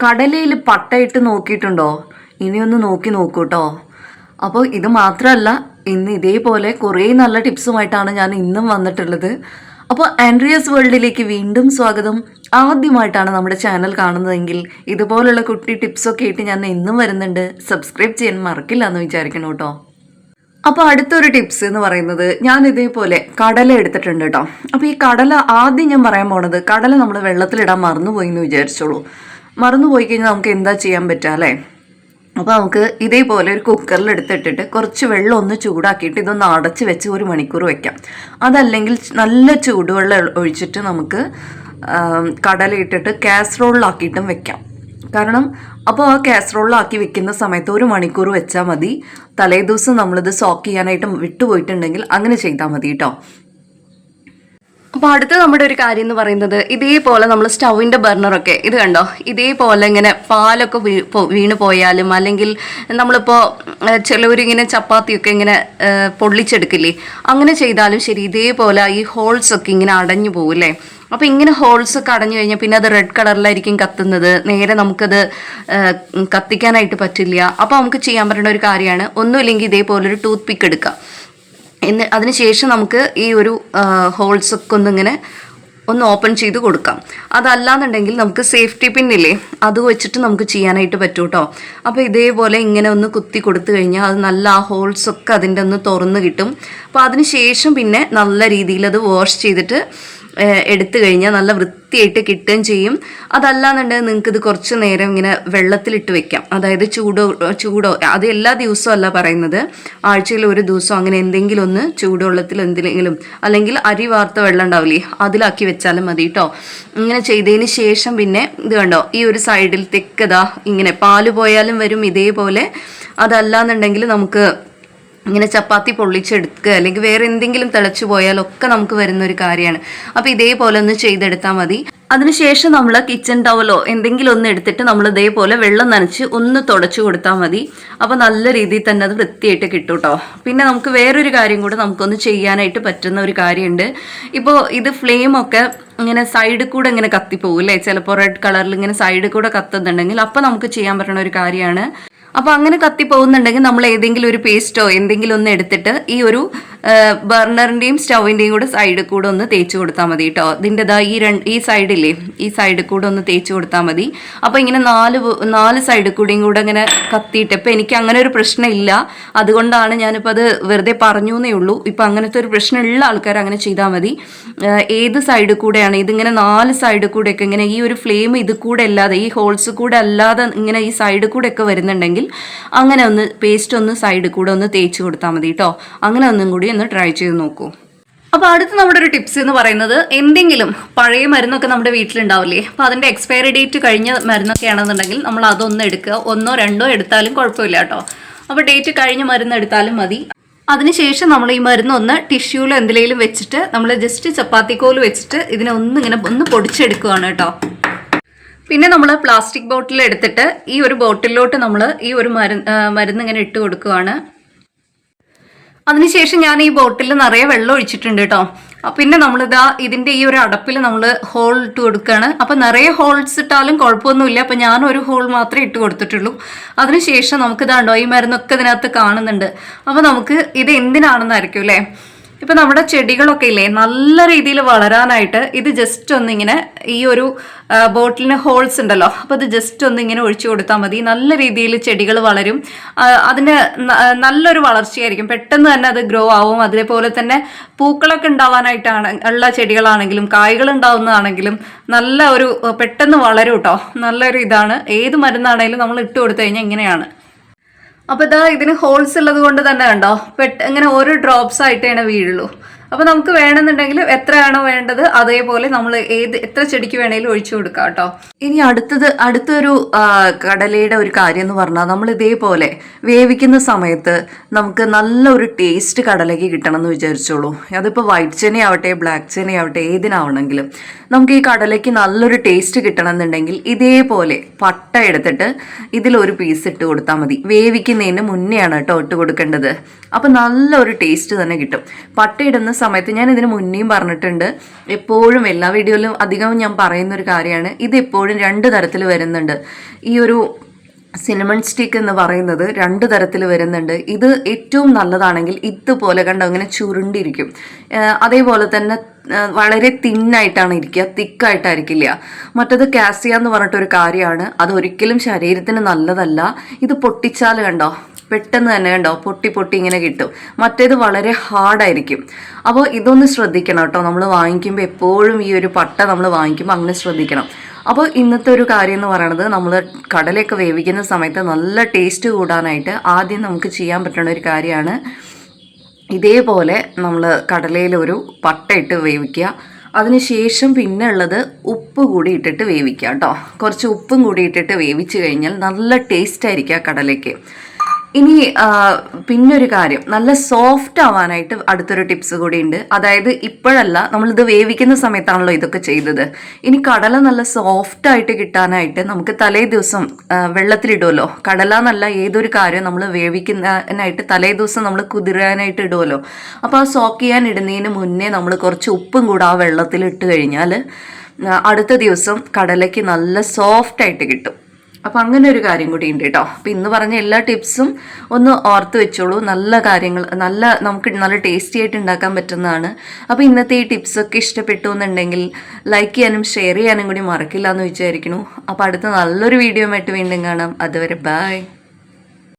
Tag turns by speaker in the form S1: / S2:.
S1: കടലയിൽ പട്ടയിട്ട് നോക്കിയിട്ടുണ്ടോ? ഇനിയൊന്ന് നോക്കി നോക്കൂട്ടോ. അപ്പോൾ ഇത് മാത്രമല്ല ഇന്ന് ഇതേപോലെ കുറേ നല്ല ടിപ്സുമായിട്ടാണ് ഞാൻ ഇന്നും വന്നിട്ടുള്ളത്. അപ്പോൾ ആൻഡ്രിയസ് വേൾഡിലേക്ക് വീണ്ടും സ്വാഗതം. ആദ്യമായിട്ടാണ് നമ്മുടെ ചാനൽ കാണുന്നതെങ്കിൽ ഇതുപോലുള്ള കുട്ടി ടിപ്സൊക്കെ ആയിട്ട് ഞാൻ ഇന്നും വരുന്നുണ്ട്. സബ്സ്ക്രൈബ് ചെയ്യാൻ മറക്കില്ല എന്ന് വിചാരിക്കണം കേട്ടോ. അപ്പോൾ അടുത്തൊരു ടിപ്സ് എന്ന് പറയുന്നത് ഞാൻ ഇതേപോലെ കടല എടുത്തിട്ടുണ്ട് കേട്ടോ. അപ്പോൾ ഈ കടല ആദ്യം ഞാൻ പറയാൻ പോണത് കടല നമ്മൾ വെള്ളത്തിലിടാൻ മറന്നുപോയി എന്ന് വിചാരിച്ചോളൂ. മറന്നുപോയി കഴിഞ്ഞാൽ നമുക്ക് എന്താ ചെയ്യാൻ പറ്റുക അല്ലേ? അപ്പോൾ നമുക്ക് ഇതേപോലെ ഒരു കുക്കറിൽ എടുത്തിട്ടിട്ട് കുറച്ച് വെള്ളം ഒന്ന് ചൂടാക്കിയിട്ട് ഇതൊന്ന് അടച്ച് വെച്ച് ഒരു മണിക്കൂർ വെക്കാം. അതല്ലെങ്കിൽ നല്ല ചൂടുവെള്ളം ഒഴിച്ചിട്ട് നമുക്ക് കടലയിട്ടിട്ട് കാസറോളിലാക്കിയിട്ടും വെക്കാം. കാരണം അപ്പോൾ ആ കാസറോളിലാക്കി വെക്കുന്ന സമയത്ത് ഒരു മണിക്കൂർ വെച്ചാൽ മതി. തലേദിവസം നമ്മളിത് സോക്ക് ചെയ്യാനായിട്ട് വിട്ടുപോയിട്ടുണ്ടെങ്കിൽ അങ്ങനെ ചെയ്താൽ മതി കേട്ടോ അപ്പോൾ അടുത്ത നമ്മുടെ ഒരു കാര്യം എന്ന് പറയുന്നത് ഇതേപോലെ നമ്മൾ സ്റ്റൗവിന്റെ ബർണറൊക്കെ ഇത് കണ്ടോ? ഇതേപോലെ ഇങ്ങനെ പാലൊക്കെ വീ വീണ് പോയാലും അല്ലെങ്കിൽ നമ്മളിപ്പോൾ ചിലവരിങ്ങനെ ചപ്പാത്തിയൊക്കെ ഇങ്ങനെ പൊള്ളിച്ചെടുക്കില്ലേ? അങ്ങനെ ചെയ്താലും ശരി ഇതേപോലെ ഈ ഹോൾസ് ഒക്കെ ഇങ്ങനെ അടഞ്ഞു പോകില്ലേ അപ്പോൾ ഇങ്ങനെ ഹോൾസ് ഒക്കെ അടഞ്ഞു കഴിഞ്ഞാൽ പിന്നെ അത് റെഡ് കളറിലായിരിക്കും കത്തുന്നത്. നേരെ നമുക്കത് കത്തിക്കാനായിട്ട് പറ്റില്ല. അപ്പോൾ നമുക്ക് ചെയ്യാൻ പറ്റുന്ന ഒരു കാര്യമാണ് ഒന്നുമില്ലെങ്കിൽ ഇതേപോലെ ഒരു ടൂത്ത് പിക്ക് എടുക്കുക. എന്ന് അതിനുശേഷം നമുക്ക് ഈ ഒരു ഹോൾസ് ഒക്കെ ഒന്നിങ്ങനെ ഒന്ന് ഓപ്പൺ ചെയ്ത് കൊടുക്കാം. അതല്ലാന്നുണ്ടെങ്കിൽ നമുക്ക് സേഫ്റ്റി പിന്നില്ലേ അത് വെച്ചിട്ട് നമുക്ക് ചെയ്യാനായിട്ട് പറ്റും കേട്ടോ അപ്പോൾ ഇതേപോലെ ഇങ്ങനെ ഒന്ന് കുത്തി കൊടുത്തു കഴിഞ്ഞാൽ അത് നല്ല ആ ഹോൾസൊക്കെ അതിന്റെ ഒന്ന് തുറന്ന് കിട്ടും. അപ്പോൾ അതിന് ശേഷം പിന്നെ നല്ല രീതിയിൽ അത് വാഷ് ചെയ്തിട്ട് എടുത്തു കഴിഞ്ഞാൽ നല്ല വൃത്തിയായിട്ട് കിട്ടുകയും ചെയ്യും. അതല്ലാന്നുണ്ടെങ്കിൽ നിങ്ങൾക്ക് ഇത് കുറച്ച് നേരം ഇങ്ങനെ വെള്ളത്തിലിട്ട് വെക്കാം. അതായത് ചൂടോ ചൂടോ അത് എല്ലാ ദിവസവും അല്ല പറയുന്നത്. ആഴ്ചയിൽ ഒരു ദിവസം അങ്ങനെ എന്തെങ്കിലും ഒന്ന് ചൂടുവെള്ളത്തിൽ എന്തെങ്കിലും അല്ലെങ്കിൽ അരി വാർത്ത വെള്ളം ഉണ്ടാവില്ലേ അതിലാക്കി വെച്ചാലും മതി കേട്ടോ ഇങ്ങനെ ചെയ്തതിന് ശേഷം പിന്നെ ഇത് കണ്ടോ ഈ ഒരു സൈഡിൽ തെക്കതാ ഇങ്ങനെ പാൽ പോയാലും വരും ഇതേപോലെ. അതല്ലാന്നുണ്ടെങ്കിൽ നമുക്ക് ഇങ്ങനെ ചപ്പാത്തി പൊള്ളിച്ചെടുക്കുക അല്ലെങ്കിൽ വേറെ എന്തെങ്കിലും തിളച്ചു പോയാലൊക്കെ നമുക്ക് വരുന്ന ഒരു കാര്യമാണ്. അപ്പോൾ ഇതേപോലെ ഒന്ന് ചെയ്തെടുത്താൽ മതി. അതിനുശേഷം നമ്മൾ കിച്ചൺ ടവലോ എന്തെങ്കിലും ഒന്ന് എടുത്തിട്ട് നമ്മൾ ഇതേപോലെ വെള്ളം നനച്ച് ഒന്ന് തുടച്ചു കൊടുത്താൽ മതി. അപ്പോൾ നല്ല രീതിയിൽ തന്നെ അത് വൃത്തിയായിട്ട് കിട്ടും കേട്ടോ പിന്നെ നമുക്ക് വേറൊരു കാര്യം കൂടെ നമുക്കൊന്ന് ചെയ്യാനായിട്ട് പറ്റുന്ന ഒരു കാര്യമുണ്ട്. ഇപ്പോൾ ഇത് ഫ്ലെയിമൊക്കെ ഇങ്ങനെ സൈഡിൽ കൂടെ ഇങ്ങനെ കത്തിപ്പോകും അല്ലേ? ചിലപ്പോൾ റെഡ് കളറിൽ ഇങ്ങനെ സൈഡിൽ കൂടെ കത്തുന്നുണ്ടെങ്കിൽ അപ്പോൾ നമുക്ക് ചെയ്യാൻ പറ്റുന്ന ഒരു കാര്യമാണ്. അപ്പോൾ അങ്ങനെ കത്തി പോകുന്നുണ്ടെങ്കിൽ നമ്മൾ ഏതെങ്കിലും ഒരു പേസ്റ്റോ എന്തെങ്കിലും ഒന്ന് എടുത്തിട്ട് ഈ ഒരു ബർണറിന്റെയും സ്റ്റൗവിന്റെയും കൂടെ സൈഡിൽ കൂടെ ഒന്ന് തേച്ച് കൊടുത്താൽ മതി കേട്ടോ ഇതിന്റെ ദാ ഈ രണ്ട് ഈ സൈഡില്ലേ ഈ സൈഡിൽ കൂടെ ഒന്ന് തേച്ച് കൊടുത്താൽ മതി. അപ്പോൾ ഇങ്ങനെ നാല് നാല് സൈഡിൽ കൂടെയും കൂടെ ഇങ്ങനെ കത്തിയിട്ട് ഇപ്പം എനിക്ക് അങ്ങനെ ഒരു പ്രശ്നമില്ല. അതുകൊണ്ടാണ് ഞാനിപ്പോൾ അത് വെറുതെ പറഞ്ഞു എന്നേ ഉള്ളൂ. ഇപ്പം അങ്ങനത്തെ ഒരു പ്രശ്നമുള്ള ആൾക്കാർ അങ്ങനെ ചെയ്താൽ മതി. ഏത് സൈഡിൽ കൂടെയാണ് ഇതിങ്ങനെ നാല് സൈഡിൽ കൂടെയൊക്കെ ഇങ്ങനെ ഈ ഒരു ഫ്ലെയിം ഇത് കൂടെ അല്ലാതെ ഈ ഹോൾസ് കൂടെ അല്ലാതെ ഇങ്ങനെ ഈ സൈഡിൽ കൂടെ ഒക്കെ വരുന്നുണ്ടെങ്കിൽ അങ്ങനെ ഒന്ന് പേസ്റ്റ് ഒന്ന് സൈഡിൽ കൂടെ ഒന്ന് തേച്ച് കൊടുത്താൽ മതി കേട്ടോ അങ്ങനെ ഒന്നും കൂടി ഒന്ന് ട്രൈ ചെയ്ത് നോക്കൂ. അപ്പോൾ അടുത്ത നമ്മുടെ ഒരു ടിപ്സ് എന്ന് പറയുന്നത് എന്തെങ്കിലും പഴയ മരുന്നൊക്കെ നമ്മുടെ വീട്ടിലുണ്ടാവില്ലേ? അപ്പോൾ അതിന്റെ എക്സ്പയറി ഡേറ്റ് കഴിഞ്ഞ മരുന്നൊക്കെ ആണെന്നുണ്ടെങ്കിൽ നമ്മൾ അതൊന്ന് എടുക്കുക. ഒന്നോ രണ്ടോ എടുത്താലും കുഴപ്പമില്ല കേട്ടോ. അപ്പോൾ ഡേറ്റ് കഴിഞ്ഞ മരുന്ന് എടുത്താലും മതി. അതിനുശേഷം നമ്മൾ ഈ മരുന്ന് ഒന്ന് ടിഷ്യൂലോ എന്തിലേലും വെച്ചിട്ട് നമ്മൾ ജസ്റ്റ് ചപ്പാത്തിക്കോൽ വെച്ചിട്ട് ഇതിനെ ഒന്ന് ഇങ്ങനെ ഒന്ന് പൊടിച്ചെടുക്കുകയാണ് കേട്ടോ. പിന്നെ നമ്മൾ പ്ലാസ്റ്റിക് ബോട്ടിൽ എടുത്തിട്ട് ഈ ഒരു ബോട്ടിലോട്ട് നമ്മൾ ഈ ഒരു മരുന്ന് മരുന്ന് ഇങ്ങനെ ഇട്ട് കൊടുക്കുകയാണ് അതിനുശേഷം ഞാൻ ഈ ബോട്ടിൽ നിറയെ വെള്ളം ഒഴിച്ചിട്ടുണ്ട് കേട്ടോ പിന്നെ നമ്മളിതാ ഇതിന്റെ ഈ ഒരു അടപ്പിൽ നമ്മൾ ഹോൾ ഇട്ട് കൊടുക്കുകയാണ് അപ്പൊ നിറയെ ഹോൾസ് ഇട്ടാലും കുഴപ്പമൊന്നുമില്ല. അപ്പൊ ഞാൻ ഒരു ഹോൾ മാത്രമേ ഇട്ട് കൊടുത്തിട്ടുള്ളൂ. അതിനുശേഷം നമുക്ക് ഇതാണ്ടോ ഈ മരുന്നൊക്കെ ഇതിനകത്ത് കാണുന്നുണ്ട്. അപ്പൊ നമുക്ക് ഇത് എന്തിനാണെന്നായിരിക്കും അല്ലേ ഇപ്പൊ നമ്മുടെ ചെടികളൊക്കെ ഇല്ലേ നല്ല രീതിയിൽ വളരാനായിട്ട് ഇത് ജസ്റ്റ് ഒന്നിങ്ങനെ ഈ ഒരു ബോട്ടിലിന് ഹോൾസ് ഉണ്ടല്ലോ അപ്പോൾ അത് ജസ്റ്റ് ഒന്ന് ഇങ്ങനെ ഒഴിച്ചു കൊടുത്താൽ മതി. നല്ല രീതിയിൽ ചെടികൾ വളരും. അതിന് നല്ലൊരു വളർച്ചയായിരിക്കും. പെട്ടെന്ന് തന്നെ അത് ഗ്രോ ആവും. അതേപോലെ തന്നെ പൂക്കളൊക്കെ ഉണ്ടാവാനായിട്ടാണ് ഉള്ള ചെടികളാണെങ്കിലും കായ്കൾ ഉണ്ടാവുന്നതാണെങ്കിലും നല്ല ഒരു പെട്ടെന്ന് വളരും കേട്ടോ നല്ലൊരു ഇതാണ്. ഏത് മരുന്നാണെങ്കിലും നമ്മൾ ഇട്ട് കൊടുത്തു കഴിഞ്ഞാൽ ഇങ്ങനെയാണ്. അപ്പൊ ഇതാ ഇതിന് ഹോൾസ് ഉള്ളത് കൊണ്ട് തന്നെ കണ്ടോ? പെട്ട് ഇങ്ങനെ ഓരോ ഡ്രോപ്സ് ആയിട്ടേ വീഴുള്ളൂ. അപ്പൊ നമുക്ക് വേണമെന്നുണ്ടെങ്കിൽ എത്രയാണോ വേണ്ടത് അതേപോലെ നമ്മൾ ഏത് എത്ര ചെടിക്ക് വേണേലും ഒഴിച്ചു കൊടുക്കാം കേട്ടോ. ഇനി അടുത്തത് അടുത്തൊരു കടലയുടെ ഒരു കാര്യം എന്ന് പറഞ്ഞാൽ നമ്മൾ ഇതേപോലെ വേവിക്കുന്ന സമയത്ത് നമുക്ക് നല്ലൊരു ടേസ്റ്റ് കടലയ്ക്ക് കിട്ടണം എന്ന് വിചാരിച്ചോളൂ. അതിപ്പോൾ വൈറ്റ് ചെനയാവട്ടെ ബ്ലാക്ക് ചെനയാവട്ടെ ഏതിനാവണമെങ്കിലും നമുക്ക് ഈ കടലയ്ക്ക് നല്ലൊരു ടേസ്റ്റ് കിട്ടണം എന്നുണ്ടെങ്കിൽ ഇതേപോലെ പട്ട എടുത്തിട്ട് ഇതിലൊരു പീസ് ഇട്ട് കൊടുത്താൽ മതി. വേവിക്കുന്നതിന് മുന്നെയാണ് കേട്ടോ ഇട്ട് കൊടുക്കേണ്ടത്. അപ്പം നല്ലൊരു ടേസ്റ്റ് തന്നെ കിട്ടും. പട്ട ഇടുന്ന സമയത്ത് ഞാൻ ഇതിന് മുന്നേയും പറഞ്ഞിട്ടുണ്ട്. എപ്പോഴും എല്ലാ വീഡിയോയിലും അധികം ഞാൻ പറയുന്ന ഒരു കാര്യമാണ്. ഇത് എപ്പോഴും രണ്ട് തരത്തിൽ വരുന്നുണ്ട്. ഈ ഒരു സിനിമൺ സ്റ്റിക്ക് എന്ന് പറയുന്നത് രണ്ട് തരത്തിൽ വരുന്നുണ്ട്. ഇത് ഏറ്റവും നല്ലതാണെങ്കിൽ ഇതുപോലെ കണ്ടോ ഇങ്ങനെ ചുരുണ്ടിരിക്കും. അതേപോലെ തന്നെ വളരെ തിന്നായിട്ടാണ് ഇരിക്കുക തിക്കായിട്ടായിരിക്കില്ല. മറ്റത് കാസിയ എന്ന് പറഞ്ഞിട്ടൊരു കാര്യമാണ്. അത് ഒരിക്കലും ശരീരത്തിന് നല്ലതല്ല. ഇത് പൊട്ടിച്ചാൽ കണ്ടോ? പെട്ടെന്ന് തന്നെ കണ്ടോ പൊട്ടി പൊട്ടി ഇങ്ങനെ കിട്ടും. മറ്റേത് വളരെ ഹാർഡായിരിക്കും അപ്പോൾ ഇതൊന്ന് ശ്രദ്ധിക്കണം കേട്ടോ. നമ്മൾ വാങ്ങിക്കുമ്പോൾ എപ്പോഴും ഈ ഒരു പട്ട നമ്മൾ വാങ്ങിക്കുമ്പോൾ അങ്ങനെ ശ്രദ്ധിക്കണം. അപ്പോൾ ഇന്നത്തെ ഒരു കാര്യം എന്ന് പറയുന്നത് നമ്മൾ കടലയൊക്കെ വേവിക്കുന്ന സമയത്ത് നല്ല ടേസ്റ്റ് കൂടാനായിട്ട് ആദ്യം നമുക്ക് ചെയ്യാൻ പറ്റുന്ന ഒരു കാര്യമാണ് ഇതേപോലെ നമ്മൾ കടലയിൽ ഒരു പട്ട ഇട്ട് വേവിക്കുക. അതിനുശേഷം പിന്നെ ഉള്ളത് ഉപ്പ് കൂടി ഇട്ടിട്ട് വേവിക്കുക കേട്ടോ. കുറച്ച് ഉപ്പും കൂടി ഇട്ടിട്ട് വേവിച്ച് കഴിഞ്ഞാൽ നല്ല ടേസ്റ്റ് ആയിരിക്കും ആ കടലയ്ക്ക്. ഇനി പിന്നൊരു കാര്യം. നല്ല സോഫ്റ്റ് ആവാനായിട്ട് അടുത്തൊരു ടിപ്സ് കൂടി ഉണ്ട് അതായത് ഇപ്പോഴല്ല നമ്മളിത് വേവിക്കുന്ന സമയത്താണല്ലോ ഇതൊക്കെ ചെയ്തത്. ഇനി കടല നല്ല സോഫ്റ്റ് ആയിട്ട് കിട്ടാനായിട്ട് നമുക്ക് തലേ ദിവസം വെള്ളത്തിലിടുമല്ലോ കടല എന്നല്ല ഏതൊരു കാര്യം നമ്മൾ വേവിക്കുന്നതിനായിട്ട് തലേ ദിവസം നമ്മൾ കുതിരാനായിട്ട് ഇടുമല്ലോ അപ്പോൾ ആ സോക്ക് ചെയ്യാൻ ഇടുന്നതിന് മുന്നേ നമ്മൾ കുറച്ച് ഉപ്പും കൂടെ ആ വെള്ളത്തിൽ ഇട്ട് കഴിഞ്ഞാൽ അടുത്ത ദിവസം കടലയ്ക്ക് നല്ല സോഫ്റ്റ് ആയിട്ട് കിട്ടും. അപ്പം അങ്ങനെ ഒരു കാര്യം കൂടി ഉണ്ട് കേട്ടോ. അപ്പം ഇന്ന് പറഞ്ഞ എല്ലാ ടിപ്സും ഒന്ന് ഓർത്ത് വെച്ചോളൂ. നല്ല കാര്യങ്ങൾ നല്ല നമുക്ക് നല്ല ടേസ്റ്റി ആയിട്ട് ഉണ്ടാക്കാൻ പറ്റുന്നതാണ്. അപ്പോൾ ഇന്നത്തെ ഈ ടിപ്സൊക്കെ ഇഷ്ടപ്പെട്ടു എന്നുണ്ടെങ്കിൽ ലൈക്ക് ചെയ്യാനും ഷെയർ ചെയ്യാനും കൂടി മറക്കില്ല എന്ന് വിചാരിക്കുന്നു. അപ്പോൾ അടുത്ത നല്ലൊരു വീഡിയോ ആയിട്ട് വീണ്ടും കാണാം. അതുവരെ ബൈ